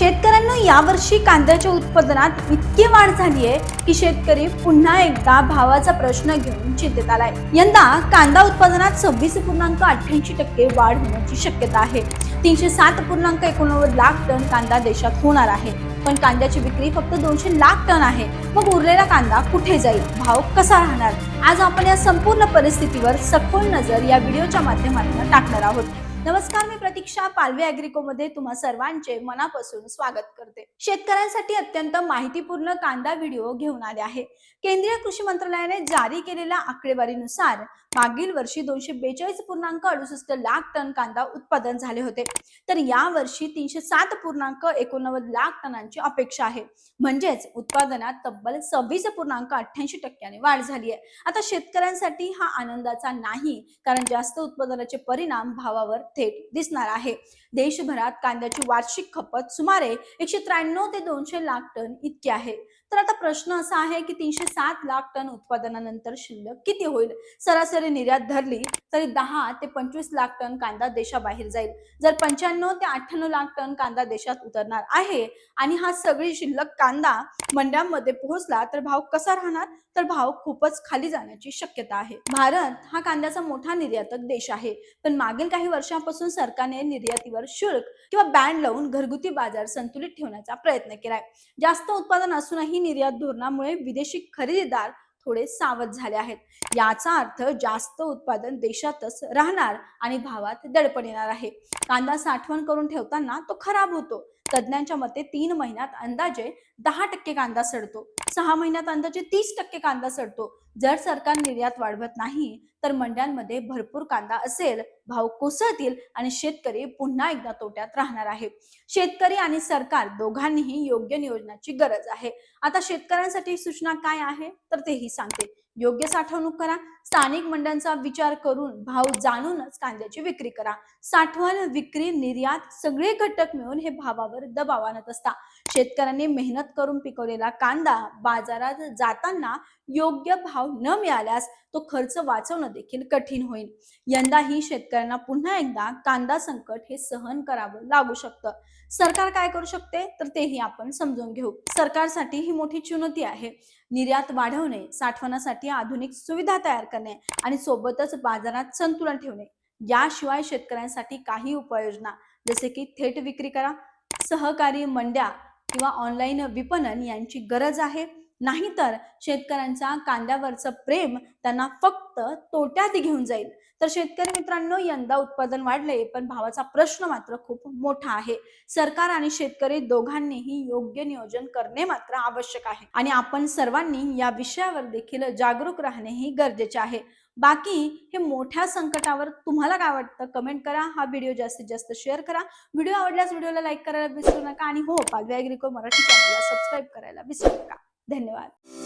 शेतकऱ्यांना यावर्षी कांद्याच्या उत्पादनात इतकी वाढ झाली आहे की शेतकरी पुन्हा एकदा भावाचा प्रश्न घेऊन चिंतेत आलाय. यंदा कांदा उत्पादनात सव्वीस पूर्णांक अठ्ठ्याऐंशी टक्के वाढ होण्याची शक्यता आहे. तीनशे सात पूर्णांक एकोणनव्वद लाख टन कांदा देशात होणार आहे. पण कांद्याची विक्री फक्त दोनशे लाख टन आहे. मग उरलेला कांदा कुठे जाईल? भाव कसा राहणार? आज आपण या संपूर्ण परिस्थितीवर सखोल नजर या व्हिडिओच्या माध्यमातून टाकणार आहोत. नमस्कार मी प्रतीक्षा पालवे अॅग्रिको मध्ये तुम्हा सर्वांचे मनापासून स्वागत करते. शेतकऱ्यांसाठी अत्यंत माहितीपूर्ण कांदा व्हिडिओ घेऊन आले आहे. केंद्रीय कृषी मंत्रालयाने जारी केलेल्या आकडेवारीनुसार मागील वर्षी दोनशे बेचाळीस पूर्णांक अडुसष्ट लाख टन कांदा उत्पादन झाले होते. तर या वर्षी तीनशे सात पूर्णांक एकोणनव्वद लाख टनांची अपेक्षा आहे. म्हणजेच उत्पादनात तब्बल सव्वीस पूर्णांक अठ्ठ्याऐंशी टक्क्याने वाढ झाली आहे. आता शेतकऱ्यांसाठी हा आनंदाचा नाही कारण जास्त उत्पादनाचे परिणाम भावावर थेट दिसणार आहे. देशभरात कांद्याची वार्षिक खपत सुमारे एकशे त्र्याण्णव ते दोनशे लाख टन इतकी आहे. तर आता प्रश्न असा आहे की तीनशे सात लाख टन उत्पादनानंतर शिल्लक किती होईल? सरासरी निर्यात धरली तरी दहा ते पंचवीस लाख टन कांदा देशाबाहेर जाईल. जर पंच्याण्णव ते अठ्ठ्याण्णव लाख टन कांदा देशात उतरणार आहे आणि हा सगळी शिल्लक कांदा मंड्यांमध्ये पोहोचला तर भाव कसा राहणार? तर भाव खूपच खाली जाण्याची शक्यता आहे. भारत हा कांद्याचा मोठा निर्यातक देश आहे. पण मागील काही वर्षांपासून सरकारने निर्यातीवर शुल्क किंवा बँड लावून घरगुती बाजार संतुलित ठेवण्याचा प्रयत्न केलाय. जास्त उत्पादन असूनही निर्यात धोरणामुळे विदेशी खरेदीदार थोडे सावध झाले आहेत. याचा अर्थ जास्त उत्पादन देशातच राहणार आणि भावात दडपण येणार आहे. कांदा साठवण करून ठेवताना तो खराब होतो. तज्ज्ञांच्या मते तीन महिन्यात अंदाजे दहा टक्के कांदा सडतो. सहा महिन्यात अंदाजे तीस टक्के कांदा सडतो. जर सरकार निर्यात वाढवत नाही तर मंड्यांमध्ये भरपूर कांदा असेल भाव कोसळतील आणि शेतकरी पुन्हा एकदा तोट्यात राहणार आहे. शेतकरी आणि सरकार दोघांनीही योग्य नियोजनाची गरज आहे. आता शेतकऱ्यांसाठी सूचना काय आहे? तर तेही सांगते. योग्य साठवणूक करा. स्थानिक मंडळांचा विचार करून भाव जाणूनच कांद्याची विक्री करा. साठवण विक्री निर्यात सगळे घटक मिळून हे भावावर दबाव आणत असता शेतकऱ्यांनी मेहनत करून पिकवलेला कांदा बाजारात जाताना योग्य भाव न मिळाल्यास तो खर्च वाचवणं देखील कठीण होईल. यंदाही शेतकऱ्यांना पुन्हा एकदा कांदा संकट हे सहन करावं लागू शकतं. सरकार काय करू शकते? तर तेही आपण समजून घेऊ. सरकारसाठी ही मोठी चुनौती आहे. निर्यात वाढवणे साठवणासाठी आधुनिक सुविधा तयार करणे आणि सोबतच बाजारात संतुलन ठेवणे. याशिवाय शेतकऱ्यांसाठी काही उपाययोजना जसे की थेट विक्री करा सहकारी मंड्या किंवा ऑनलाईन विपणन यांची गरज आहे. नाहीतर शेतकऱ्यांचा कांद्यावरचं प्रेम त्यांना फक्त तोट्यात घेऊन जाईल. तर शेतकरी मित्रांनो यंदा उत्पादन वाढले पण भावाचा प्रश्न मात्र खूप मोठा आहे. सरकार आणि शेतकरी दोघांनीही योग्य नियोजन करणे मात्र आवश्यक आहे. आणि आपण सर्वांनी या विषयावर देखील जागरूक राहणेही गरजेचे आहे. बाकी हे मोठ्या संकटावर तुम्हाला काय वाटतं? कमेंट करा. हा व्हिडिओ जास्तीत जास्त शेअर करा. व्हिडिओ आवडल्यास व्हिडिओला लाईक करायला विसरू नका. आणि हो पालव्या अॅग्रिको मराठी चॅनलला सबस्क्राईब करायला विसरू नका. धन्यवाद.